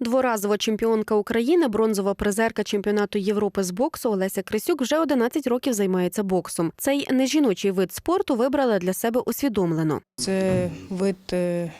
Дворазова чемпіонка України, бронзова призерка чемпіонату Європи з боксу Олеся Крисюк вже 11 років займається боксом. Цей нежіночий вид спорту вибрала для себе усвідомлено. Це вид е,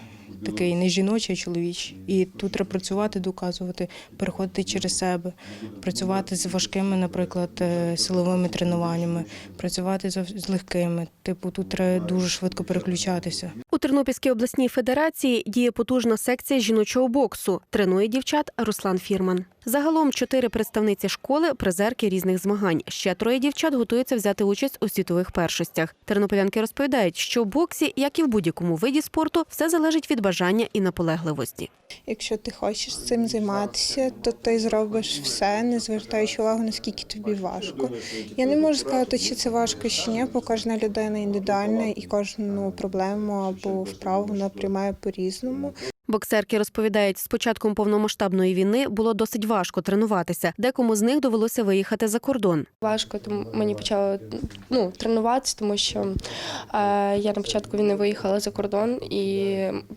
такий не жіночий, а чоловічий. І тут треба працювати, доказувати, переходити через себе, працювати з важкими, наприклад, е, силовими тренуваннями, працювати з легкими. Типу, тут треба дуже швидко переключатися. У Тернопільській обласній федерації діє потужна секція жіночого боксу. Тренує дівчат Руслан Фірман. Загалом чотири представниці школи, призерки різних змагань. Ще троє дівчат готуються взяти участь у світових першостях. Тернополянки розповідають, що в боксі, як і в будь-якому виді спорту, все залежить від бажання і наполегливості. Якщо ти хочеш цим займатися, то ти зробиш все, не звертаючи увагу, наскільки тобі важко. Я не можу сказати, чи це важко чи ні, бо кожна людина індивідуальна і кожну проблему або вправу вона приймає по-різному. Боксерки розповідають, з початком повномасштабної війни було досить важко тренуватися. Декому з них довелося виїхати за кордон. Важко тому мені почало ну, тренуватися, тому що е, я на початку війни виїхала за кордон і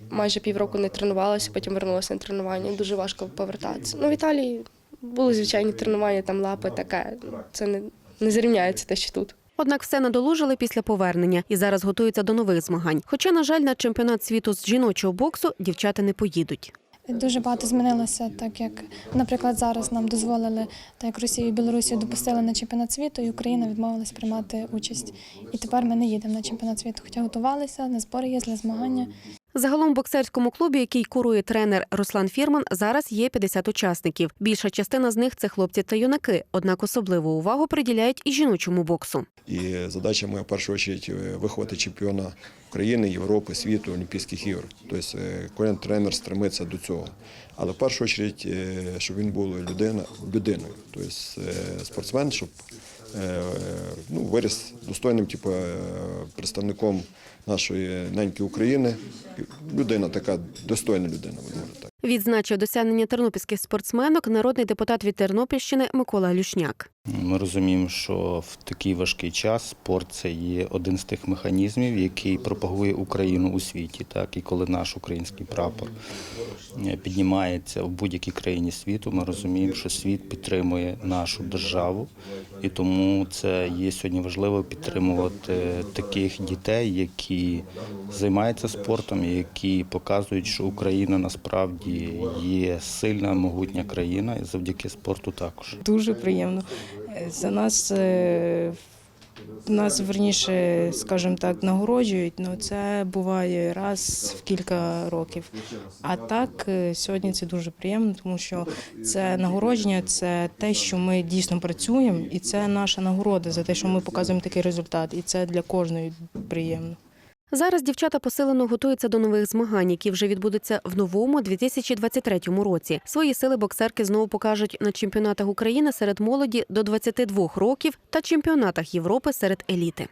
майже півроку не тренувалася, потім вернулася на тренування. Дуже важко повертатися. Ну, в Італії були звичайні тренування, там лапи таке. Це не, не зрівняється те, що тут. Однак все надолужили після повернення і зараз готуються до нових змагань. Хоча, на жаль, на чемпіонат світу з жіночого боксу дівчата не поїдуть. Дуже багато змінилося, так як, наприклад, зараз нам дозволили, так як Росію і Білорусію допустили на чемпіонат світу, і Україна відмовилась приймати участь. І тепер ми не їдемо на чемпіонат світу, хоча готувалися, на збори є змагання. Загалом в боксерському клубі, який курує тренер Руслан Фірман, зараз є 50 учасників. Більша частина з них це хлопці та юнаки. Однак особливу увагу приділяють і жіночому боксу. І задача моя в першу чергу виховати чемпіона України, Європи, світу, Олімпійських ігор. Тобто е, кожен тренер стремиться до цього. Але в першу чергу, е, щоб він був людина, людиною, тобто е, спортсмен, щоб е, ну, виріс достойним типу, е, представником нашої неньки України. Людина така достойна людина, будемо так. Відзначив досягнення тернопільських спортсменок народний депутат від Тернопільщини Микола Люшняк. Ми розуміємо, що в такий важкий час спорт це є один з тих механізмів, який пропагує Україну у світі. Так і коли наш український прапор е, піднімається в будь-якій країні світу, ми розуміємо, що світ підтримує нашу державу, і тому це є сьогодні важливо підтримувати таких дітей, які займаються спортом, які показують, що Україна насправді є сильна, могутня країна, і завдяки спорту також. Дуже приємно. За нас е, нас верніше, скажімо так, нагороджують, але це буває раз в кілька років. А так е, сьогодні це дуже приємно, тому що це нагородження, це те, що ми дійсно працюємо, і це наша нагорода за те, що ми показуємо такий результат, і це для кожної приємно. Зараз дівчата посилено готуються до нових змагань, які вже відбудуться в новому 2023 році. Свої сили боксерки знову покажуть на чемпіонатах України серед молоді до 22 років та чемпіонатах Європи серед еліти.